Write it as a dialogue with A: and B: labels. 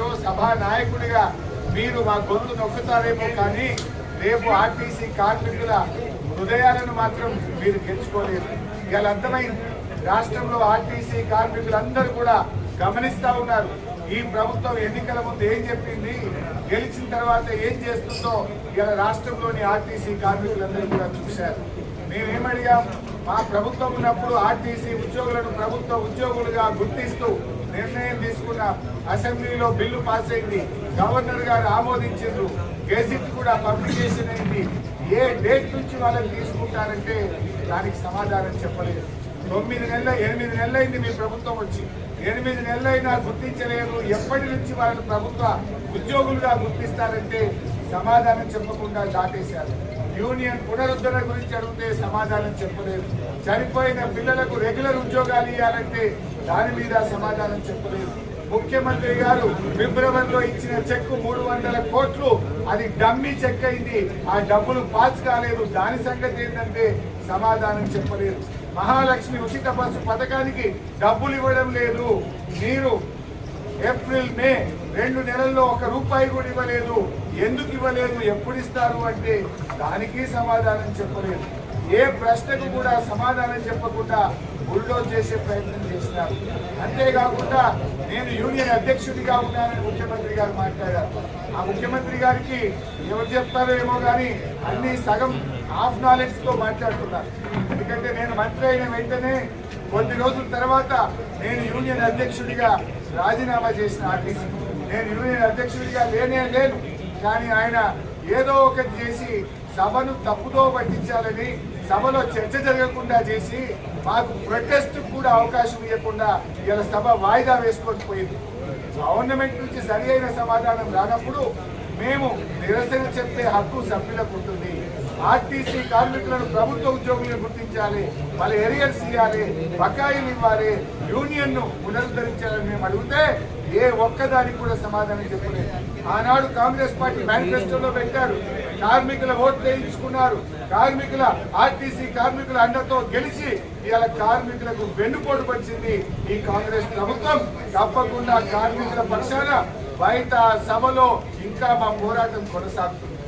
A: అధ్యక్షుడు సభా నాయకుడిగా మీరు మా గొంతు నొక్కుతారేమో కానీ రేపు ఆర్టీసీ కార్మికుల హృదయాలను మాత్రం మీరు గెలుచుకోలేరు. ఇవాళ అర్థమైంది. రాష్ట్రంలో ఆర్టీసీ కార్మికులందరూ కూడా గమనిస్తా ఉన్నారు. ఈ ప్రభుత్వం ఎన్నికల ముందు ఏం చెప్పింది? గెలిచిన తర్వాత ఏం చేస్తుందో ఇలా రాష్ట్రంలోని ఆర్టీసీ కార్మికులందరూ కూడా చూశారు. మేమేమడిగాం? మా ప్రభుత్వం ఉన్నప్పుడు ఆర్టీసీ ఉద్యోగులను ప్రభుత్వ ఉద్యోగులుగా గుర్తిస్తూ నిర్ణయం తీసుకున్న అసెంబ్లీలో బిల్లు పాస్ అయింది. గవర్నర్ గారు ఆమోదించారు గెజిట్ కూడా పబ్లికేషన్ అయింది. ఏ డేట్ నుంచి వాళ్ళని తీసుకుంటారంటే దానికి సమాధానం చెప్పలేదు. తొమ్మిది నెలలు ఎనిమిది నెలలైంది మీ ప్రభుత్వం వచ్చి. ఎనిమిది నెలలైనా గుర్తించలేదు ఎప్పటి నుంచి వాళ్ళని ప్రభుత్వ ఉద్యోగులుగా గుర్తిస్తారంటే సమాధానం చెప్పకుండా దాటేశారు. యూనియన్ పునరుద్ధరణ గురించి అడిగితే సమాధానం చెప్పలేదు. చనిపోయిన పిల్లలకు రెగ్యులర్ ఉద్యోగాలు ఇవ్వాలంటే దాని మీద సమాధానం చెప్పలేదు. ముఖ్యమంత్రి గారు ఫిబ్రవరిలో ఇచ్చిన చెక్ మూడు వందల కోట్లు అది డమ్మీ చెక్ అయింది. ఆ డబ్బులు పాస్ కాలేదు. దాని సంగతి ఏంటంటే సమాధానం చెప్పలేదు. మహాలక్ష్మి ఉచిత బస్సు పథకానికి డబ్బులు ఇవ్వడం లేదు. మీరు ఏప్రిల్ మే రెండు నెలల్లో ఒక రూపాయి కూడా ఇవ్వలేదు. ఎందుకు ఇవ్వలేదు? ఎప్పుడు ఇస్తారు అంటే దానికి సమాధానం చెప్పలేదు. ఏ ప్రశ్నకు కూడా సమాధానం చెప్పకుండా బుల్డోజ్ చేసే ప్రయత్నం చేసినారు అంతేకాకుండా నేను యూనియన్ అధ్యక్షుడిగా ఉన్నానని ముఖ్యమంత్రి గారు మాట్లాడారు. ఆ ముఖ్యమంత్రి గారికి ఎవరు చెప్తారో ఏమో కానీ అన్ని సగం హాఫ్ నాలెడ్జ్తో మాట్లాడుతున్నారు. ఎందుకంటే నేను మంత్రి అయిన వెంటనే కొద్ది రోజుల తర్వాత నేను యూనియన్ అధ్యక్షుడిగా రాజీనామా చేసిన ఆర్టీసీ. నేను యూనియన్ అధ్యక్షుడిగా లేనే లేను. కానీ ఆయన ఏదో ఒకటి చేసి సభను తప్పుదో పట్టించాలని సభలో చర్చ జరగకుండా చేసి మాకు ప్రొటెస్ట్ కూడా అవకాశం ఇవ్వకుండా ఇలా సభ వాయిదా వేసుకొని పోయింది. గవర్నమెంట్ నుంచి సరి అయిన సమాధానం రానప్పుడు మేము నిరసన చెప్పే హక్కు సభ్యులకు ఉంటుంది. ఆర్టీసీ కార్మికులను ప్రభుత్వ ఉద్యోగులను గుర్తించాలి వాళ్ళ ఎరియర్స్ ఇవ్వాలి బకాయిలు ఇవ్వాలి యూనియన్ను పునరుద్ధరించాలని మేము అడిగితే ఏ ఒక్కదానికి కూడా సమాధానం చెప్పలేదు. ఆనాడు కాంగ్రెస్ పార్టీ మేనిఫెస్టోలో పెట్టారు. కార్మికుల ఓట్లు వేయించుకున్నారు. కార్మికుల ఆర్టీసీ కార్మికుల అండతో గెలిచి ఇవాళ కార్మికులకు వెన్నుపోటు వచ్చింది ఈ కాంగ్రెస్ ప్రభుత్వం. తప్పకుండా కార్మికుల పక్షాన బయట సభలో ఇంకా మా పోరాటం కొనసాగుతుంది.